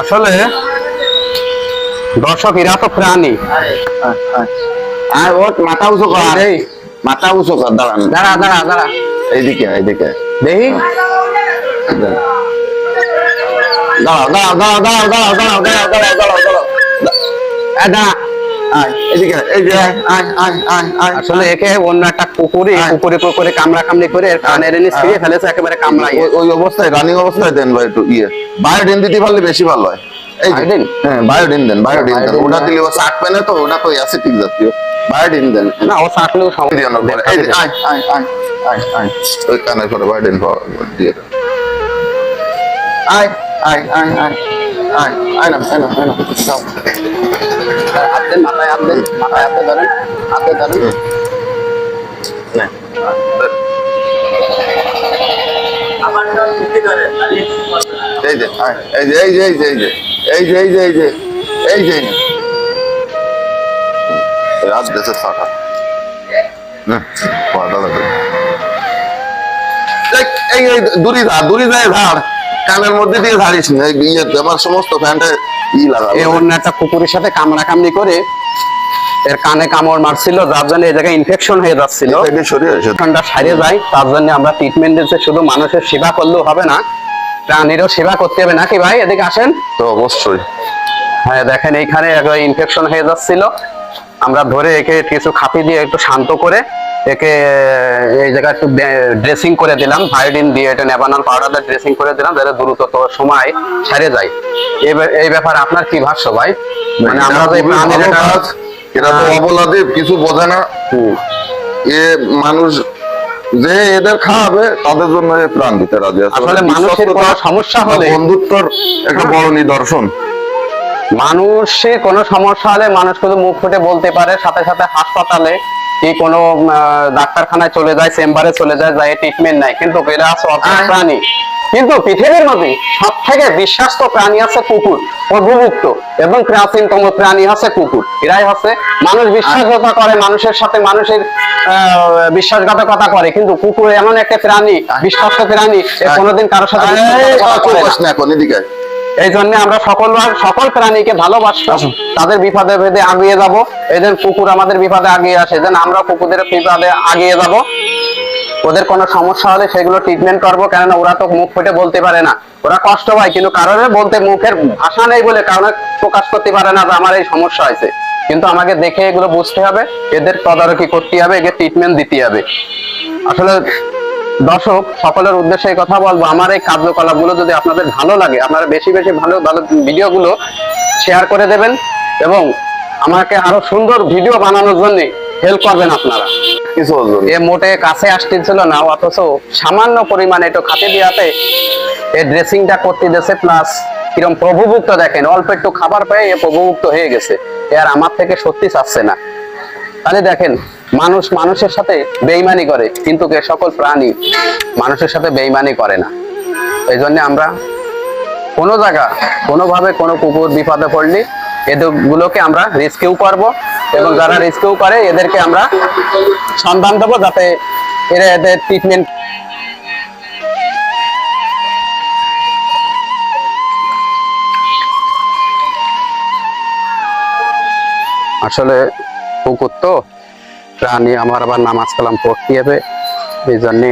আসলে দর্শক এরা তো প্রাণী। আর ওর মাথা উঁচু কর। মাথা উঁচু কর দাঁড়ান। দাঁড়া দাঁড়া দাঁড়া। এইদিকে এইদিকে। দেখি। দাঁড়াও দাঁড়াও দাঁড়াও দাঁড়াও দাঁড়াও দাঁড়াও দাঁড়াও দাঁড়াও দাঁড়াও। দাঁড়াও এ, দাঁড়া আয় এদিকে আয়, এই যে আয় আয় আয় আয় আয়। আসলে একে অন্য একটা কুকুরে। কুকুরে কুকুরে কামড়া কামড়ি করে এর কানের এনে ছিঁড়ে ফেলেছে একেবারে কামড়াই ওই- ওই অবস্থায় রানিং অবস্থায় দেন ভাই একটু ইয়ে। বায়োডিন দিতে পারলে বেশি ভালো হয়। এই যে, হ্যাঁ বায়োডিন দেন বায়োডিন দেন। ওটা দিলে ও শার্ট পেনে তো ওটা তো অ্যাসিটিক জাতীয়। বায়োডিন দেন। না ও চাটলেও সমস্যা দিয়ে নাও এই আয় আয় আয় আয় আয়। ওই কানে করে বায়োডিন দিয়ে। আয় আয় আয় আয়। আয় আয় না আয় না আয় না যাও। হাত দেন মাথায় হাত দেন মাথায় হাতে ধরেন হাতে ধরেন নে, আয়, ধর। এই যে আয়, এই যে এই যে এই যে এই যে এই যে এই যে এই যে এই যে রাত দেশে সাটা না পাটা লাগে এই এই দূরি ধর দূরি যায় ধার কানের মধ্যে দিয়ে ধারিস না। এই ইয়ে আমার সমস্ত ফ্যানটা ই লাগা। এ অন্য একটা কুকুরের সাথে কামড়া কামড়ি করে এর কানে কামড় মারছিল যার জন্য এই জায়গায় ইনফেকশন হয়ে যাচ্ছিল। ঠান্ডা সারিয়ে যায় তার জন্য আমরা ট্রিটমেন্ট দিচ্ছি শুধু মানুষের সেবা করলেও হবে না প্রাণীরও সেবা করতে হবে নাকি ভাই? এদিকে আসেন। তো অবশ্যই। হ্যাঁ দেখেন এইখানে ইনফেকশন হয়ে যাচ্ছিল। আমরা ধরে একে কিছু খাপি দিয়ে একটু শান্ত করে একে এই জায়গায় একটু ড্রেসিং করে দিলাম। ভায়োডিন দিয়ে এটা নেবানাল পাউডার ড্রেসিং করে দিলাম যাতে দ্রুত সময় সেরে যায়। এই ব্যাপ- এই ব্যাপারে আপনার কি ভাষ্য ভাই? মানে আমরা যে প্রাণীর। এরা তো অবলাদে কিছু বোঝে না। এ মানুষ যে এদের খাওয়াবে তাদের জন্য প্রাণ দিতে রাজি আছে। আসলে মানুষের কোনো সমস্যা হলে- বন্ধুত্বর একটা বড় নিদর্শন। মানুষের কোনো সমস্যা হলে মানুষ শুধু মুখ ফুটে বলতে পারে সাথে সাথে হাসপাতালে কি কোনো ডাক্তারখানায় চলে যায় চেম্বারে চলে যায় যায় ট্রিটমেন্ট নাই কিন্তু এরা আছে অদ্ভুত প্রাণী। কিন্তু পৃথিবীর মধ্যে সব থেকে বিশ্বাস্ত প্রাণী আছে কুকুর প্রভুভুক্ত এবং প্রাচীনতম প্রাণী আছে কুকুর। এরাই হচ্ছে মানুষ বিশ্বাসঘাতকতা করে মানুষের সাথে মানুষের আহ, বিশ্বাসঘাতকতা করে। কিন্তু কুকুর এমন একটা প্রাণী বিশ্বাস্ত প্রাণী কোনোদিন কারোর সাথে এই জন্য আমরা সকল সকল প্রাণীকে ভালোবাসতাম তাদের বিপদে ভেদে আগিয়ে যাব। এদের কুকুর আমাদের বিপদে আগিয়ে আসে। যেন আমরা কুকুরদের বিপদে আগিয়ে যাব। ওদের কোনো সমস্যা হলে সেগুলো ট্রিটমেন্ট করব। কেননা ওরা তো মুখ ফুটে বলতে পারে না। ওরা কষ্ট পায় কিন্তু কারণে বলতে মুখের ভাষা নেই বলে কারণে প্রকাশ করতে পারে না যে আমার এই সমস্যা হয়েছে। কিন্তু আমাকে দেখে এগুলো বুঝতে হবে। এদের তদারকি করতে হবে এদের ট্রিটমেন্ট দিতে হবে। আসলে দর্শক সকলের উদ্দেশ্যে কথা বলব। আমার এই কার্যকলাপগুলো যদি আপনাদের ভালো লাগে আপনারা বেশি বেশি ভালো ভালো ভিডিওগুলো শেয়ার করে দেবেন এবং আমাকে আরও সুন্দর ভিডিও বানানোর জন্য হেল্প করবেন আপনারা। কিছু এ মোটে কাছে আসতেছিল না অথচ সামান্য পরিমাণে একটু খাতে দিয়াতে এই ড্রেসিংটা করতে দিয়েছে প্লাস কিরম প্রভুভুক্ত দেখেন অল্প একটু খাবার পেয়ে এ প্রভুভুক্ত হয়ে গেছে। এ আর আমার থেকে সত্যি চাচ্ছে না। তাহলে দেখেন, মানুষ মানুষের সাথে বেইমানি করে, কিন্তু সকল প্রাণী মানুষের সাথে বেইমানি করে না। এই জন্য আমরা কোনো জায়গা, কোনোভাবে কোনো কুকুর বিপদে পড়লে এদেরগুলোকে আমরা রেস্কিউ করব এবং যারা রেস্কিউ করে, এদেরকে আমরা সন্ধান দেবো যাতে এরা এদের ট্রিটমেন্ট আসলে কুকুর তো প্রাণী আমার আবার নামাজ কালাম পড়তে হবে। এই জন্যে